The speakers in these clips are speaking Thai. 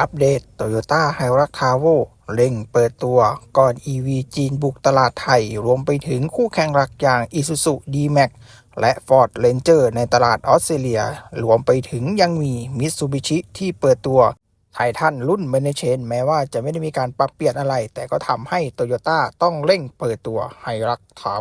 อัปเดต Toyota h i r u x t a v o เร่งเปิดตัวก่อน EV จีนบุกตลาดไทย รวมไปถึงคู่แข่งหลักอย่าง Isuzu D-Max และ Ford Ranger ในตลาดออสเตรเลีย รวมไปถึงยังมี Mitsubishi ที่เปิดตัวไททันรุ่นเบเนเชนแม้ว่าจะไม่ได้มีการปรับเปลี่ยนอะไร แต่ก็ทำให้ Toyota ต้องเร่งเปิดตัว h i r u x t a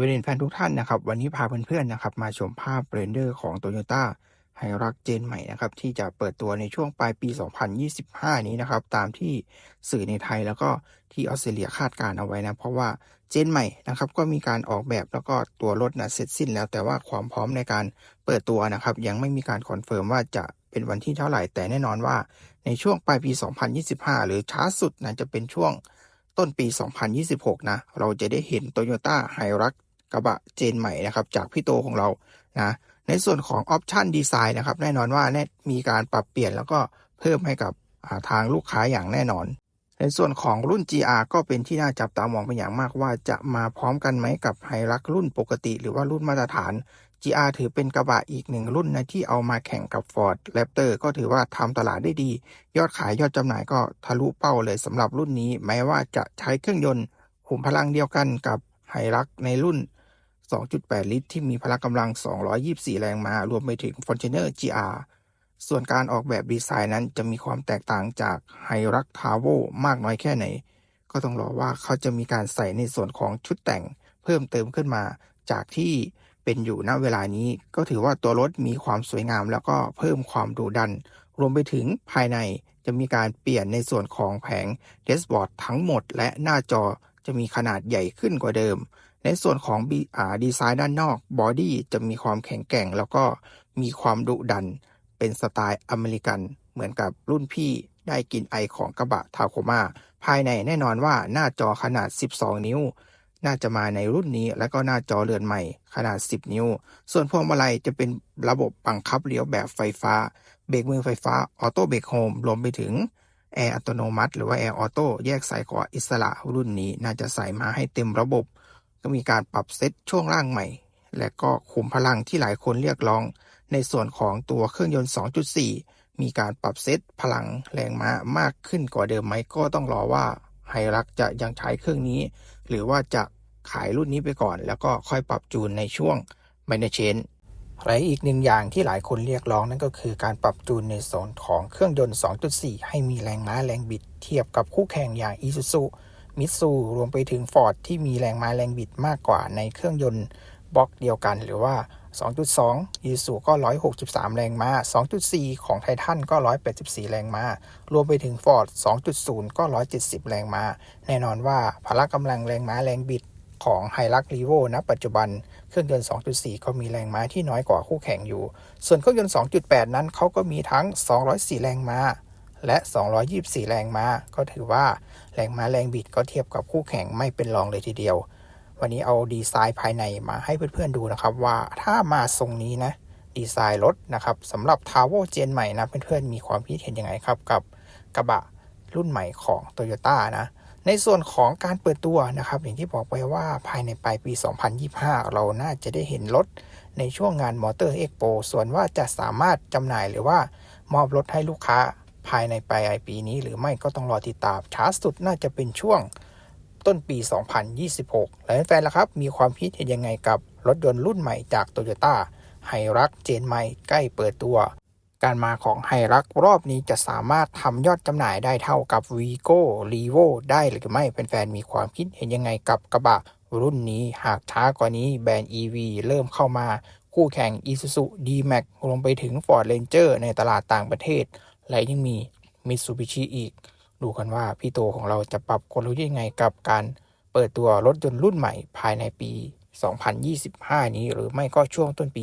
วัสดีแฟนทุกท่านนะครับ วันนี้พาเพื่อนๆนะครับ มาชมภาพเรนเดอร์ของ Toyota h i r u x เจนใหม่นะครับ ที่จะเปิดตัวในช่วงปลายปี 2025 นี้นะครับ ตามที่สื่อในไทยแล้วก็ที่ออสเตรเลียคาดการเอาไว้นะ เพราะว่าเจนใหม่นะครับ ก็มีการออกแบบแล้วก็ตัวรถนะเสร็จสิ้นแล้ว แต่ว่าความพร้อมในการเปิดตัวนะครับ ยังไม่มีการคอนเฟิร์มว่าจะเป็นวันที่เท่าไหร่แต่แน่นอนว่า ในช่วงปลายปี 2025 หรือช้าสุดนะจะเป็นช่วงต้นปี 2026 นะ เราจะได้เห็น Toyota h i r u x กระบะเจนใหม่นะครับ จากพี่โตของเรานะในส่วนของออปชันดีไซน์นะครับ แน่นอนว่าแน่มีการปรับเปลี่ยนแล้วก็เพิ่มให้กับทางลูกค้าอย่างแน่นอน ในส่วนของรุ่น GR ก็เป็นที่น่าจับตามองเป็นอย่างมากว่าจะมาพร้อมกันไหมกับไฮรักรุ่นปกติ หรือว่ารุ่นมาตรฐาน GR ถือเป็นกระบะอีกหนึ่งรุ่นนะที่เอามาแข่งกับ Ford Raptor ก็ถือว่าทำตลาดได้ดี ยอดขายยอดจำหน่ายก็ทะลุเป้าเลยสำหรับรุ่นนี้ แม้ว่าจะใช้เครื่องยนต์ขุมพลังเดียวกันกับไฮรักในรุ่น 2.8 ลิตร ที่มีพละกำลัง 224 แรงม้า รวมไปถึง Fortuner GR ส่วนการออกแบบดีไซน์นั้นจะมีความแตกต่างจาก h i r u x t a v o มากน้อยแค่ไหน ก็ต้องรอว่าเขาจะมีการใส่ในส่วนของชุดแต่งเพิ่มเติมขึ้นมา จากที่เป็นอยู่ณเวลานี้ ก็ถือว่าตัวรถมีความสวยงาม แล้วก็เพิ่มความดุดัน รวมไปถึงภายในจะมีการเปลี่ยนในส่วนของแผงเดสบอร์ดทั้งหมด และหน้าจอจะมีขนาดใหญ่ขึ้นกว่าเดิม ในส่วนของดีไซน์ด้านนอกบอดี้จะมีความแข็งแกร่ง แล้วก็มีความดุดัน เป็นสไตล์อเมริกัน เหมือนกับรุ่นพี่ได้กินไอของกระบะทาโคมาภายในแน่นอนว่าหน้าจอขนาด 12 นิ้ว น่าจะมาในรุ่นนี้ แล้วก็หน้าจอเรือนใหม่ขนาด 10 นิ้ว ส่วนพวงมาลัยจะเป็นระบบบังคับเลี้ยวแบบไฟฟ้า เบรกมือไฟฟ้าออโต้เบรกโฮมรวมไปถึงแอร์อัตโนมัติ หรือว่าแอร์ออโต้แยกสายขวาอิสระรุ่นนี้ น่าจะใส่มาให้เต็มระบบ ก็มีการปรับเซตช่วงล่างใหม่ และก็ขุมพลังที่หลายคนเรียกร้อง ในส่วนของตัวเครื่องยนต์ 2.4 มีการปรับเซตพลังแรงม้ามากขึ้นกว่าเดิมไหมก็ต้องรอว่าไฮรักจะยังใช้เครื่องนี้ หรือว่าจะขายรุ่นนี้ไปก่อน แล้วก็ค่อยปรับจูนในช่วงไมเนเชนและอีกหนึ่งอย่างที่หลายคนเรียกร้องนั่นก็คือการปรับจูนในส่วนของเครื่องยนต์ 2.4 ให้มีแรงม้าแรงบิดเทียบกับคู่แข่งอย่าง Isuzu มิตซูรวมไปถึง Ford ที่มีแรงม้าแรงบิดมากกว่าในเครื่องยนต์บล็อกเดียวกัน หรือว่า 2.2 Isuzu ก็ 163 แรงม้า 2.4 ของไททันก็ 184 แรงม้า รวมไปถึง Ford 2.0 ก็ 170 แรงม้า แน่นอนว่าพละกำลังแรงม้าแรงบิดของไฮรักรีโวณปัจจุบันเครื่องยนต์ 2.4 ก็มีแรงม้าที่น้อยกว่าคู่แข่งอยู่ ส่วนเครื่องยนต์ 2.8 นั้นเขาก็มีทั้ง 204 แรงม้า และ 224 แรงม้า ก็ถือว่าแรงม้าแรงบิดก็เทียบกับคู่แข่งไม่เป็นรองเลยทีเดียว วันนี้เอาดีไซน์ภายในมาให้เพื่อนๆดูนะครับว่าถ้ามาทรงนี้นะดีไซน์รถนะครับสำหรับทาวเวอร์เจนใหม่นะเพื่อนๆมีความคิดเห็นยังไงครับกับกระบะรุ่นใหม่ของ t o y ยต้นะในส่วนของการเปิดตัวนะครับ อย่างที่บอกไปว่าภายในปลายปี 2025 เราน่าจะได้เห็นรถในช่วงงานมอเตอร์เอ็กโปส่วนว่าจะสามารถจำหน่ายหรือว่ามอบรถให้ลูกค้า ภายในปลายปีนี้หรือไม่ก็ต้องรอติดตามช้าสุดน่าจะเป็นช่วงต้นปี 2026และแฟนๆล่ะครับ มีความคิดเห็นยังไงกับรถยนต์รุ่นใหม่จาก t o y ยต้ไฮรักเจนใหม่ใกล้เปิดตัว การมาของไฮรักรอบนี้จะสามารถทำยอดจำหน่ายได้เท่ากับ v ีโก้รีโวได้หรือไม่แฟนๆมีความคิดเห็นยังไงกับกระบะรุ่นนี้หากช้ากว่านี้แบรนด์ EV เริ่มเข้ามาคู่แข่ง Isuzu D-Max รวมไปถึง Ford Ranger ในตลาดต่างประเทศ และยังมี Mitsubishi อีก ดูกันว่าพี่โตของเราจะปรับกลยุทธ์ยังไงกับการเปิดตัวรถยนต์รุ่นใหม่ภายในปี 2025 นี้หรือไม่ก็ช่วงต้นปี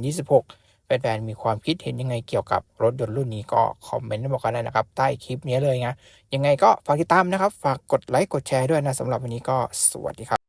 2026 แฟนๆ มีความคิดเห็นยังไงเกี่ยวกับรถยนต์รุ่นนี้ก็คอมเมนต์บอกกันได้นะครับ ใต้คลิปนี้เลยนะ ยังไงก็ฝากติดตามนะครับ ฝากกดไลค์กดแชร์ด้วยนะสำหรับวันนี้ก็สวัสดีครับ